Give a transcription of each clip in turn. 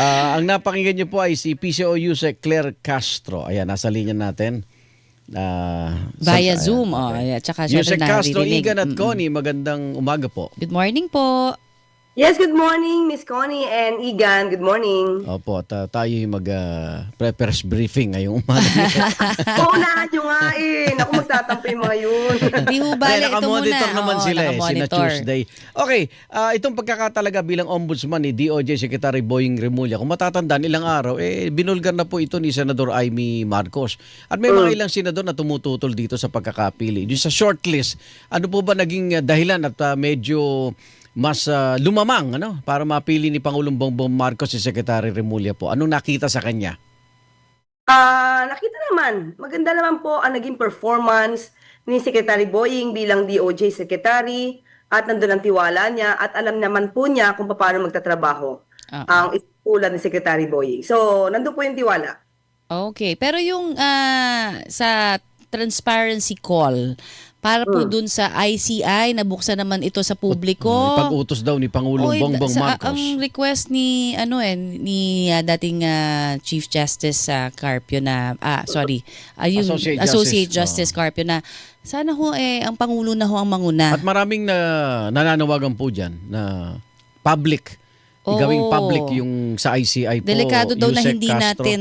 Ah, ang napakinggan niyo po ay si PCO Yusek Claire Castro. Ayan, nasa linya natin. Ah, Via sa- Zoom. ayan, Oh, okay. yeah, tsaka Yusek Castro. Igan at Mm-mm. Connie, magandang umaga po. Good morning po. Yes, good morning, Miss Connie and Igan. Good morning. Opo, ta- tayo yung mag ah, prepares briefing ngayong umaga. Paunahan nyo nga eh. Naku, magtatampo yung mga yun. Di ho bale, ito muna. nakamonitor naman Oo, sila eh, sina nakamonitor. Tuesday. Okay, ah, itong pagkakatalaga bilang ombudsman ni DOJ Secretary Boying Remulla, kung matatandaan ilang araw, eh, binulgar na po ito ni Senador Amy Marcos. At may mga ilang senador na tumututol dito sa pagkakapili. Yung sa shortlist, ano po ba naging ah, dahilan at ah, medyo mas ah, lumamang ano para mapili ni Pangulong Bongbong Marcos si Secretary Remulla po? Anong nakita sa kanya? Ah, nakita naman, maganda naman po ang naging performance ni Secretary Boying bilang DOJ Secretary at nandun ang tiwala niya at alam naman po niya kung paano magtatrabaho Ah. ang istulan ni Secretary Boying. So, nandun po yung tiwala. Okay. Pero yung ah, sa transparency call, para po Hmm. dun sa ICI, nabuksan naman ito sa publiko. Pag-utos daw ni Pangulong Oy, Bongbong sa- Marcos. Ang request ni ano eh ni ah, dating ah, Chief Justice sa Carpio na ah sorry, ah, yung Associate Associate, Justice, Justice, Carpio na sana ho eh ang pangulo na ho ang manguna. At maraming na nananawagan po dyan na public. Oo. Gawing public yung sa ICI po. Delikado daw na Yusek hindi Castro. natin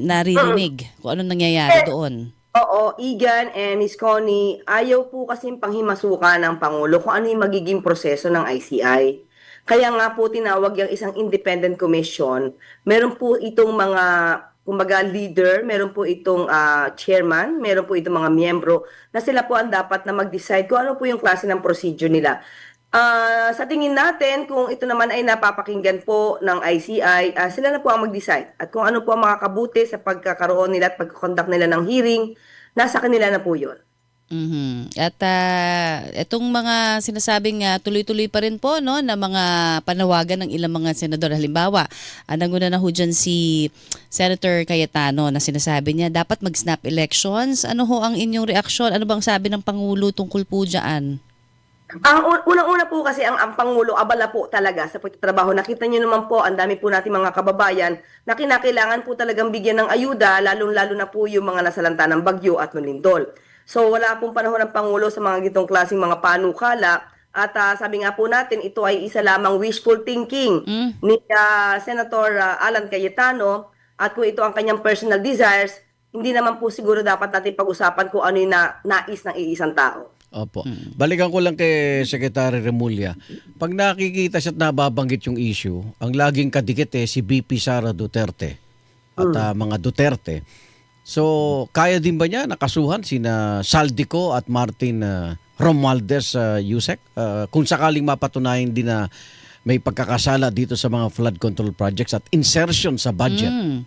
naririnig kung ano nangyayari doon. Oo, Igan and Miss Connie, ayaw po kasi panghimasukan ng Pangulo kung ano yung magiging proseso ng ICI. Kaya nga po tinawag yung isang independent commission. Meron po itong mga, kumbaga leader, meron po itong ah, chairman, meron po itong mga miyembro na sila po ang dapat na mag-decide kung ano po yung klase ng procedure nila. Ah, sa tingin natin, kung ito naman ay napapakinggan po ng ICI, ah, sila na po ang mag-decide. At kung ano po ang makakabuti sa pagkakaroon nila at pagkakonduct nila ng hearing, nasa kanila na po yun. Mhm. At ah, itong mga sinasabing ah, tuloy-tuloy pa rin po no na mga panawagan ng ilang mga senador halimbawa, uh, nanguna na ho dyan si Senator Cayetano na sinasabi niya dapat mag-snap elections. Ano ho ang inyong reaksyon? Ano bang sabi ng pangulo tungkol po diyan? Ang un- unang-una po kasi ang, ang Pangulo, abala po talaga sa pagtatrabaho. Nakita niyo naman po, ang dami po natin mga kababayan na kinakailangan po talagang bigyan ng ayuda, lalong-lalo na po yung mga nasalanta ng bagyo at nulindol. So wala pong panahon ng Pangulo sa mga gitong klaseng mga panukala. At ah, sabi nga po natin, ito ay isa lamang wishful thinking Mm. ni ah, Senator ah, Alan Cayetano. At kung ito ang kanyang personal desires, hindi naman po siguro dapat natin pag-usapan kung ano yung na, nais ng iisang tao. Opo. Balikan ko lang kay Secretary Remulla. Pag nakikita siya at nababanggit yung issue, ang laging kadikit eh si BP Sara Duterte at ah, mga Duterte. So, kaya din ba niya nakasuhan sina Saldico at Martin ah, Romualdez sa Yusek? Ah, kung sakaling mapatunayan din na may pagkakasala dito sa mga flood control projects at insertion sa budget. Mm.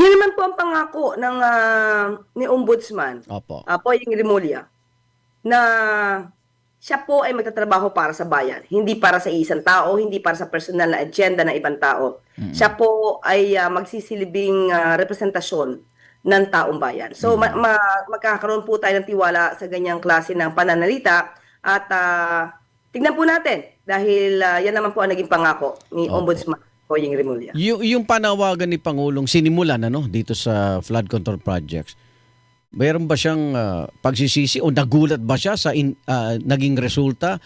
Yan naman po ang pangako ng ah, ni Ombudsman, Opo. uh, Poying Rimulya, na siya po ay magtatrabaho para sa bayan, hindi para sa isang tao, hindi para sa personal na agenda ng ibang tao. Siya po ay ah, magsisilbing ah, representasyon ng taong bayan. So ma- ma- magkakaroon po tayo ng tiwala sa ganyang klase ng pananalita at ah, tignan po natin dahil ah, yan naman po ang naging pangako ni Opo. Ombudsman Poying Rimulya. Yung, yung panawagan ni Pangulong sinimulan ano, dito sa flood control projects, mayroon ba siyang ah, pagsisisi o nagulat ba siya sa in- ah, naging resulta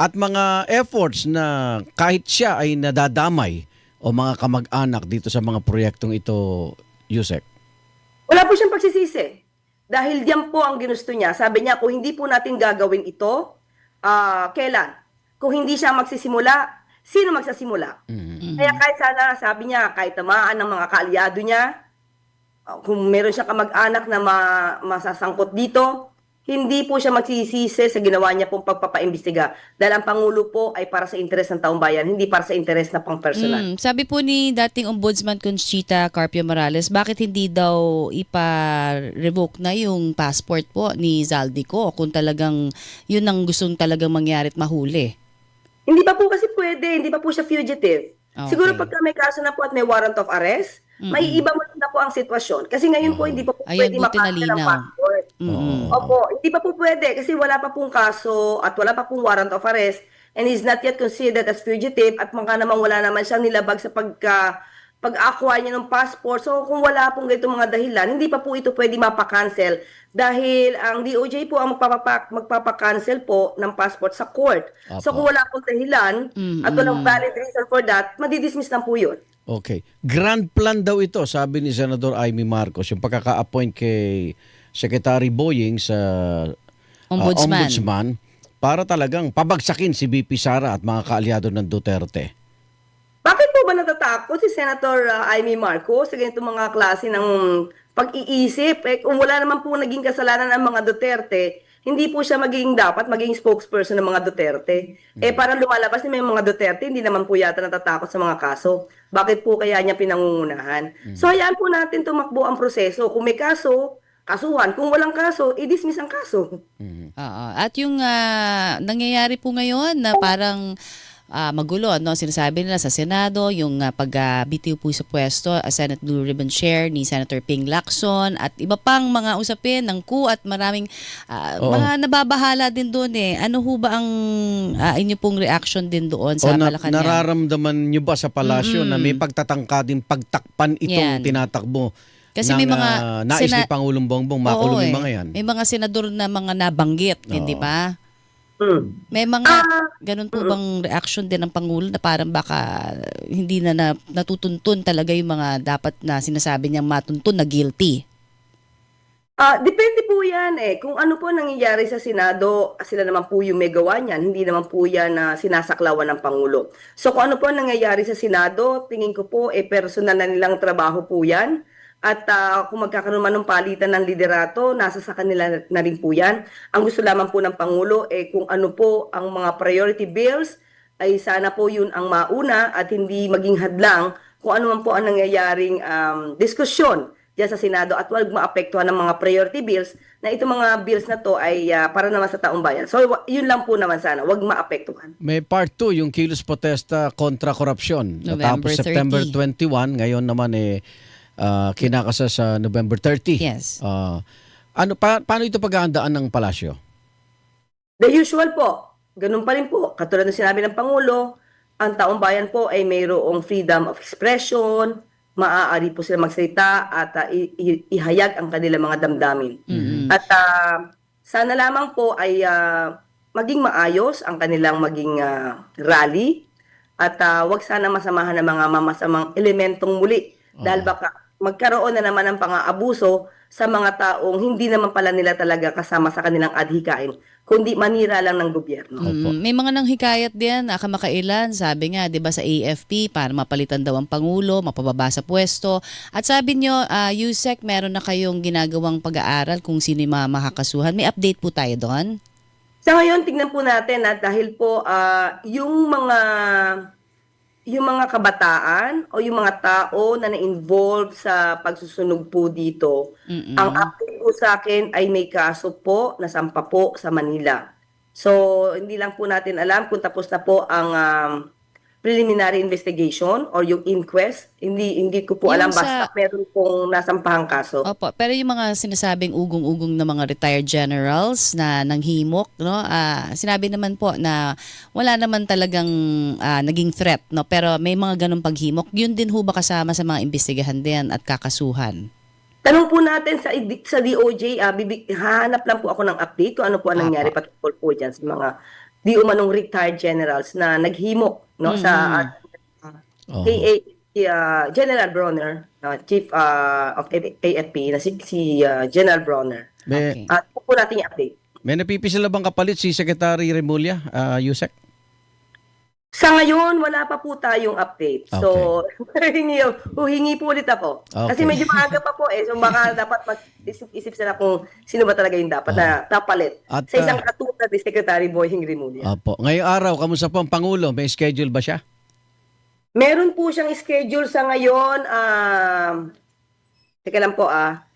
at mga efforts na kahit siya ay nadadamay o mga kamag-anak dito sa mga proyektong ito, Yusek? Wala po siyang pagsisisi. Dahil diyan po ang ginusto niya. Sabi niya, kung hindi po natin gagawin ito, ah, kailan? Kung hindi siya magsisimula, sino magsasimula? Mhm. Kaya kahit sana, sabi niya, kahit tamaan ng mga kaalyado niya, kung meron siya kamag-anak na ma- masasangkot dito, hindi po siya magsisisi sa ginawa niya pong pagpapaimbestiga. Dahil ang Pangulo po ay para sa interes ng taong bayan, hindi para sa interes na pang personal. Mm, sabi po ni dating Ombudsman Conchita Carpio Morales, bakit hindi daw ipa-revoke na yung passport po ni Zaldico kung talagang yun ang gustong talagang mangyari at mahuli? Hindi pa po kasi pwede, hindi pa po siya fugitive. Ah, Siguro okay. pagka may kaso na po at may warrant of arrest, may iba mo na po ang sitwasyon. Kasi ngayon po, hindi pa po Ayun, pwede mapasa ng passport. Mm. Opo, hindi pa po pwede kasi wala pa pong kaso at wala pa pong warrant of arrest and is not yet considered as fugitive at maka namang wala naman siyang nilabag sa pagka pag-acquire niya ng passport. So kung wala pong ganitong mga dahilan, hindi pa po ito pwede mapakancel dahil ang DOJ po ang magpapapa- magpapakancel po ng passport sa court. So Apo. kung wala pong dahilan Mm, at walang valid reason for that, madidismiss na po yun. Okay. Grand plan daw ito, sabi ni Senador Amy Marcos, yung pagkaka-appoint kay Secretary Boying sa uh, Ombudsman. ombudsman para talagang pabagsakin si BP Sara at mga kaalyado ng Duterte. Bakit po ba natatakot si Senator uh, Amy Marcos sa ganitong mga klase ng pag-iisip? Eh, kung wala naman po naging kasalanan ng mga Duterte, hindi po siya magiging dapat maging spokesperson ng mga Duterte. Eh para lumalabas na may mga Duterte, hindi naman po yata natatakot sa mga kaso. Bakit po kaya niya pinangungunahan? So hayaan po natin tumakbo ang proseso. Kung may kaso, kasuhan. Kung walang kaso, i-dismiss ang kaso. Mhm. Oo. At yung ah, nangyayari po ngayon na parang ah, magulo, no? sinasabi nila sa Senado, yung uh, pag-bitiw po sa pwesto, ah, Senate Blue Ribbon Chair ni Senator Ping Lacson at iba pang mga usapin ng ku at maraming Oo. mga nababahala din doon eh. Ano ho ba ang ah, inyo pong reaction din doon sa na- Malacanang? nararamdaman nyo ba sa palasyo na may pagtatangka din pagtakpan itong Yan. tinatakbo Kasi ng, may mga ah, nais ni sena- Pangulong Bongbong Oo, makulong yung eh. mga yan? May mga senador na mga nabanggit, hindi Oo. ba? Hmm. May mga Ah, ganun po bang reaction din ng Pangulo na parang baka hindi na, na natutuntun talaga yung mga dapat na sinasabi niyang matuntun na guilty? Ah, depende po 'yan eh. Kung ano po nangyayari sa Senado, sila naman po yung may gawa niyan. Hindi naman po 'yan na sinasaklawan ng pangulo. So kung ano po nangyayari sa Senado, tingin ko po eh personal na nilang trabaho po 'yan. At ah, kung magkakaroon man ng palitan ng liderato, nasa sa kanila na rin po 'yan. Ang gusto lamang po ng pangulo eh kung ano po ang mga priority bills ay sana po 'yun ang mauna at hindi maging hadlang kung ano man po ang nangyayaring um, diskusyon diyan sa Senado at wag maapektuhan ng mga priority bills na itong mga bills na to ay ah, para naman sa taong bayan. So yun lang po naman sana, wag maapektuhan. May part 2, yung kilos protesta kontra korupsyon. November Natapos September 30. 21, ngayon naman eh ah, kinakasa sa November 30. Yes. Ah, ano pa, paano ito paghahandaan ng palasyo? The usual po, ganun pa rin po. Katulad ng sinabi ng Pangulo, ang taong bayan po ay mayroong freedom of expression, maaari po sila magsalita at i- ihayag ang kanilang mga damdamin. Mm-mm. At ah, sana lamang po ay ah, maging maayos ang kanilang maging ah, rally at ah, wag sana masamahan ng mga mamasamang elementong muli dahil baka magkaroon na naman ng pang-aabuso sa mga taong hindi naman pala nila talaga kasama sa kanilang adhikain kundi manira lang ng gobyerno. Mm, may mga nanghikayat din, ah, kamakailan, sabi nga, 'di ba sa AFP para mapalitan daw ang pangulo, mapababa sa pwesto. At sabi nyo, ah, Yusek, meron na kayong ginagawang pag-aaral kung sino yung mga makakasuhan. May update po tayo doon? Sa ngayon, tignan po natin at dahil po ah, yung mga yung mga kabataan o yung mga tao na na-involve sa pagsusunog po dito, Mm-mm. ang update po sa akin ay may kaso po na sampa po sa Manila. So, hindi lang po natin alam kung tapos na po ang um, preliminary investigation or yung inquest. Hindi hindi ko po Yung alam sa- basta meron pong nasampahang kaso. Opo, pero yung mga sinasabing ugong-ugong na mga retired generals na nanghimok, no? ah, sinabi naman po na wala naman talagang ah, naging threat, no? Pero may mga ganong paghimok. Yun din ho ba kasama sa mga imbestigahan din at kakasuhan? Tanong po natin sa sa DOJ, ah, bibig, hahanap lang po ako ng update kung ano po ang nangyari patungkol po dyan sa mga di umanong retired generals na naghimok no sa ah, Oo. KA ah, General Bronner, ah, Chief ah, of AFP na si, si ah, General Bronner. Okay. May, At po po natin yung update. may napipisila bang kapalit si Secretary Remulla, ah, Yusek? Sa ngayon, wala pa po tayong update. So, hingi, huhingi po ulit ako. Kasi Okay. medyo maaga pa po eh. So, baka dapat mag-isip sila kung sino ba talaga yung dapat na napalit. At, sa isang ah, katulad ni Secretary Boying Rimulya. Opo. Ngayong araw, kamusta po ang Pangulo? May schedule ba siya? Meron po siyang schedule sa ngayon. Um, teka lang po ah.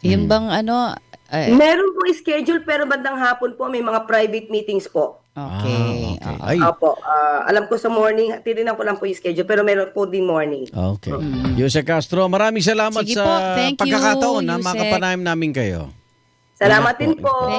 Yung Mm. bang ano, eh, Meron po schedule pero bandang hapon po may mga private meetings po. okay. Ah, okay. Ay, Opo. ah, alam ko sa morning, tininan ko lang po yung schedule pero meron po din morning. okay. Mm. Yusek Castro, maraming salamat Sige sa po. Thank you, pagkakataon na Yusek. makapanayam namin kayo. Salamat din po. po.